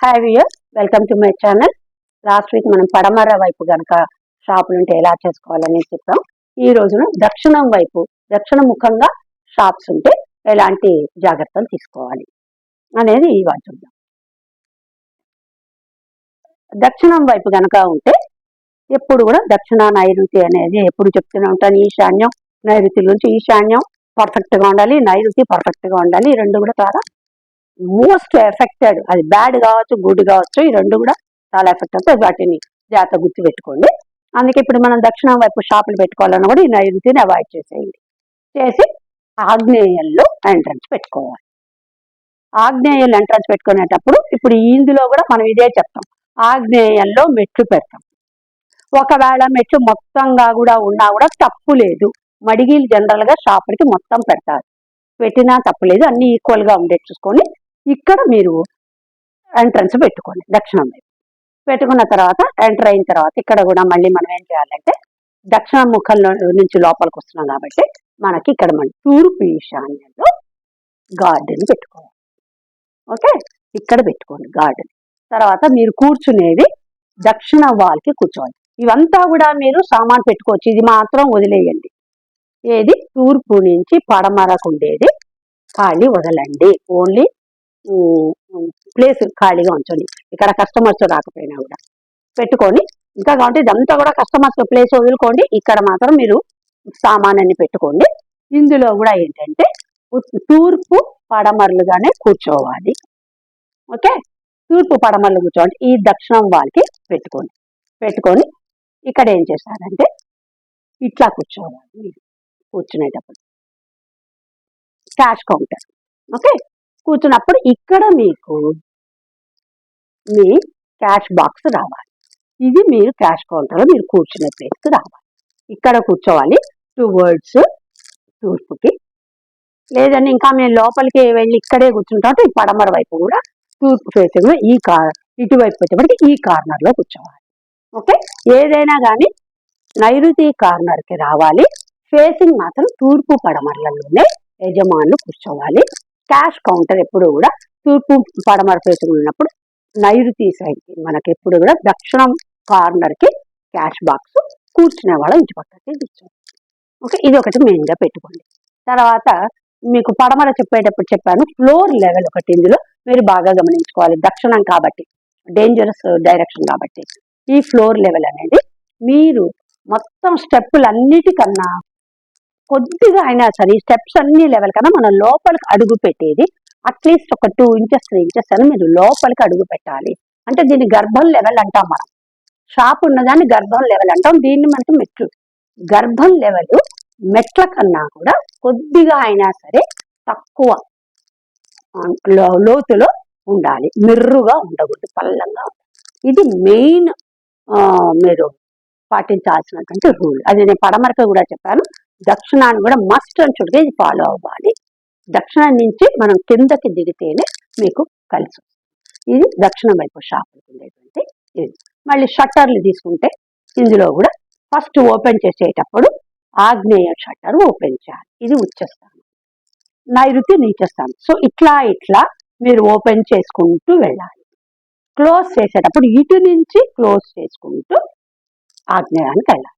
Hi viewers welcome to my channel last week మనం పడమర వైపు గనక షాపులు ఉంటే ఎలా చేసుకోవాలని చెప్పాం. ఈ రోజున దక్షిణం వైపు దక్షిణ ముఖంగా షాప్స్ ఉంటే ఎలాంటి జాగ్రత్తలు తీసుకోవాలి అనేది ఈ వాటి చూద్దాం. దక్షిణం వైపు గనక ఉంటే ఎప్పుడు కూడా దక్షిణ నైరుతి అనేది ఎప్పుడు చెప్తూనే ఉంటాను ఈశాన్యం నైరుతి నుంచి ఈశాన్యం పర్ఫెక్ట్గా ఉండాలి నైరుతి పర్ఫెక్ట్గా ఉండాలి. రెండు కూడా చాలా మోస్ట్ ఎఫెక్టెడ్ అది బ్యాడ్ కావచ్చు గుడ్ కావచ్చు ఈ రెండు కూడా చాలా ఎఫెక్ట్ అవుతాయి. వాటిని జాగ్రత్త గుర్తు పెట్టుకోండి అందుకే ఇప్పుడు మనం దక్షిణం వైపు షాపులు పెట్టుకోవాలన్నా కూడా ఈ నైరుతిని అవాయిడ్ చేసేయండి. చేసి ఆగ్నేయంలో ఎంట్రన్స్ పెట్టుకోవాలి. ఆగ్నేయంలో ఎంట్రన్స్ పెట్టుకునేటప్పుడు ఇప్పుడు ఇందులో కూడా మనం ఇదే చెప్తాం. ఆగ్నేయంలో మెట్లు పెడతాం. ఒకవేళ మెట్లు మొత్తంగా కూడా ఉన్నా కూడా తప్పు లేదు. మడిగీలు జనరల్గా షాపులకి మొత్తం పెడతారు. పెట్టినా తప్పు లేదు. అన్ని ఈక్వల్గా ఉండేది ఉండే చూసుకొని ఇక్కడ మీరు ఎంట్రన్స్ పెట్టుకోండి దక్షిణం వైపు. పెట్టుకున్న తర్వాత ఎంటర్ అయిన తర్వాత ఇక్కడ కూడా మళ్ళీ మనం ఏం చేయాలంటే దక్షిణ ముఖంలో నుంచి లోపలికి వస్తున్నాం కాబట్టి మనకి ఇక్కడ మన తూర్పు ఈశాన్యంలో గార్డెన్ పెట్టుకోవాలి. ఓకే? ఇక్కడ పెట్టుకోండి గార్డెన్ తర్వాత మీరు కూర్చునేది దక్షిణ వాల్కి కూర్చోవాలి. ఇవంతా కూడా మీరు సామాన్ పెట్టుకోవచ్చు. ఇది మాత్రం వదిలేయండి. ఏది? తూర్పు నుంచి పడమరకు ఉండేది. ఖాళీ వదలండి. ఓన్లీ ప్లేస్ ఖాళీగా ఉంచండి. ఇక్కడ కస్టమర్స్ రాకపోయినా కూడా. పెట్టుకొని ఇంకా కాబట్టి ఇదంతా కూడా కస్టమర్స్ ప్లేస్ వదులుకోండి. ఇక్కడ మాత్రం మీరు సామానాన్ని పెట్టుకోండి. ఇందులో కూడా ఏంటంటే తూర్పు పడమరలుగానే కూర్చోవాలి. ఓకే? తూర్పు పడమరలు కూర్చోండి. ఈ దక్షిణం వాళ్ళకి పెట్టుకోండి. పెట్టుకొని ఇక్కడ ఏం చేస్తారంటే ఇట్లా కూర్చోవాలి మీరు. కూర్చునేటప్పుడు. Cash counter. ఓకే? కూర్చున్నప్పుడు ఇక్కడ మీకు మీ క్యాష్ బాక్స్ రావాలి. ఇది మీరు క్యాష్ కౌంటర్లో మీరు కూర్చునే ప్లేస్కి రావాలి. ఇక్కడ కూర్చోవాలి. టూ వర్డ్స్ తూర్పుకి. లేదండి ఇంకా మేము లోపలికి వెళ్ళి ఇక్కడే కూర్చుంటాం. ఈ పడమర వైపు కూడా తూర్పు ఫేసింగ్ ఈ కార్ ఇటువైపు వచ్చేప్పటికి ఈ కార్నర్లో కూర్చోవాలి. ఓకే? ఏదైనా కానీ నైరుతి కార్నర్కి రావాలి. ఫేసింగ్ మాత్రం తూర్పు పడమరలలోనే యజమానులు కూర్చోవాలి. క్యాష్ కౌంటర్ ఎప్పుడు కూడా తూర్పు పడమర ఫేసింగ్ ఉన్నప్పుడు నైరుతి సైడ్కి మనకి ఎప్పుడు కూడా దక్షిణం కార్నర్కి క్యాష్ బాక్స్ కూర్చునే వాళ్ళ ఇంటి పక్కకి కూర్చోండి ఓకే ఇది ఒకటి మెయిన్గా పెట్టుకోండి. తర్వాత మీకు పడమర చెప్పేటప్పుడు చెప్పాను ఫ్లోర్ లెవెల్ ఒకటి ఇందులో మీరు బాగా గమనించుకోవాలి. దక్షిణం కాబట్టి డేంజరస్ డైరెక్షన్ కాబట్టి ఈ ఫ్లోర్ లెవెల్ అనేది మీరు మొత్తం స్టెప్పులు అన్నిటికన్నా కొద్దిగా అయినా సరే స్టెప్స్ అన్ని లెవెల్ కన్నా మనం లోపలికి అడుగు పెట్టేది అట్లీస్ట్ ఒక టూ ఇంచెస్ త్రీ ఇంచెస్ అని మీరు లోపలికి అడుగు పెట్టాలి. అంటే దీన్ని గర్భం లెవెల్ అంటాం మనం. షాప్ ఉన్నదాన్ని గర్భం లెవెల్ అంటాం. దీన్ని మనకి మెట్లు. గర్భం లెవెల్ మెట్ల కన్నా కూడా కొద్దిగా అయినా సరే తక్కువ లో- లోతులో ఉండాలి. మిర్రుగా ఉండకూడదు. పల్లంగా ఇది మెయిన్ మీరు పాటించాల్సినటువంటి రూల్ అది నేను పడమరక కూడా చెప్పాను. దక్షిణాన్ని కూడా మస్ట్ అని చుడిగా ఇది ఫాలో అవ్వాలి. దక్షిణం నుంచి మనం కిందకి దిగితేనే మీకు కలిసి ఇది దక్షిణం వైపు షాప్ ఉండేటువంటి ఇది మళ్ళీ షట్టర్లు తీసుకుంటే ఇందులో కూడా ఫస్ట్ ఓపెన్ చేసేటప్పుడు ఆగ్నేయ షట్టర్ ఓపెన్ చేయాలి. ఇది ఉచ్చస్థానం నైరుతి నీచస్థానం సో ఇట్లా ఇట్లా మీరు ఓపెన్ చేసుకుంటూ వెళ్ళాలి. క్లోజ్ చేసేటప్పుడు ఇటు నుంచి క్లోజ్ చేసుకుంటూ ఆగ్నేయానికి వెళ్ళాలి.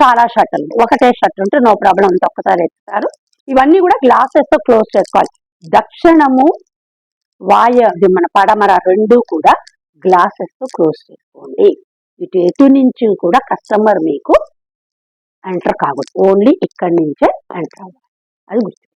చాలా షర్ట్లు ఒకటే షట్టర్ ఉంటే నో ప్రాబ్లం ఉంటే ఒక్కసారి ఎత్తుతారు. ఇవన్నీ కూడా గ్లాసెస్తో క్లోజ్ చేసుకోవాలి. దక్షిణము వాయ మన పడమర రెండు కూడా గ్లాసెస్తో క్లోజ్ చేసుకోండి. ఇటు ఎటు నుంచి కూడా కస్టమర్ మీకు ఎంటర్ కాకూడదు. ఓన్లీ ఇక్కడి నుంచే ఎంటర్ అవ్వాలి. అది గుర్తు